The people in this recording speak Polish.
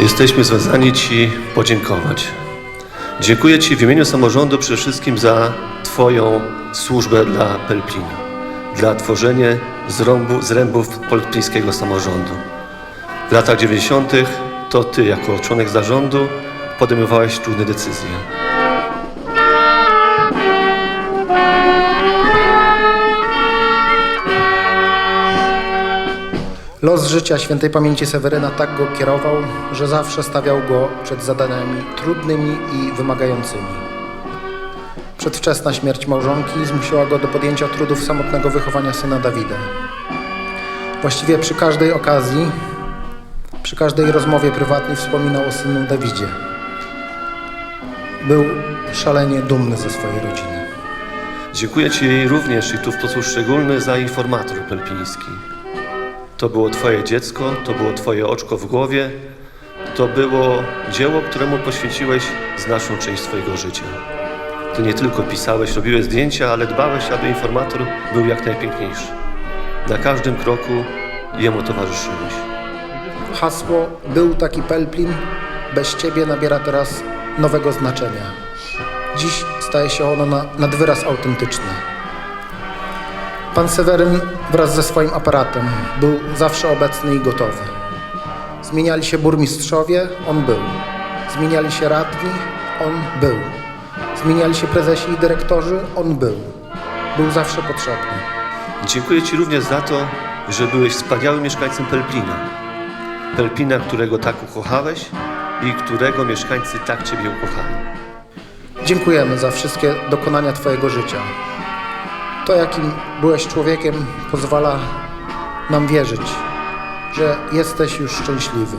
Jesteśmy związani Ci podziękować. Dziękuję Ci w imieniu samorządu przede wszystkim za Twoją służbę dla Pelplina, dla tworzenia zrębów pelplińskiego samorządu. W latach 90. to Ty, jako członek zarządu, podejmowałeś trudne decyzje. Los życia świętej pamięci Seweryna tak go kierował, że zawsze stawiał go przed zadaniami trudnymi i wymagającymi. Przedwczesna śmierć małżonki zmusiła go do podjęcia trudów samotnego wychowania syna Dawida. Właściwie przy każdej okazji, przy każdej rozmowie prywatnej wspominał o synu Dawidzie. Był szalenie dumny ze swojej rodziny. Dziękuję Ci również i tu w sposób szczególny za informator pelpiński. To było Twoje dziecko, to było Twoje oczko w głowie, to było dzieło, któremu poświęciłeś znaczną część swojego życia. Ty nie tylko pisałeś, robiłeś zdjęcia, ale dbałeś, aby informator był jak najpiękniejszy. Na każdym kroku jemu towarzyszyłeś. Hasło Był taki Pelplin bez Ciebie nabiera teraz nowego znaczenia. Dziś staje się ono na, nad wyraz autentyczne. Pan Seweryn wraz ze swoim aparatem był zawsze obecny i gotowy. Zmieniali się burmistrzowie, on był. Zmieniali się radni, on był. Zmieniali się prezesi i dyrektorzy, on był. Był zawsze potrzebny. Dziękuję Ci również za to, że byłeś wspaniałym mieszkańcem Pelplina. Pelplina, którego tak ukochałeś i którego mieszkańcy tak Ciebie ukochali. Dziękujemy za wszystkie dokonania Twojego życia. To, jakim byłeś człowiekiem, pozwala nam wierzyć, że jesteś już szczęśliwy.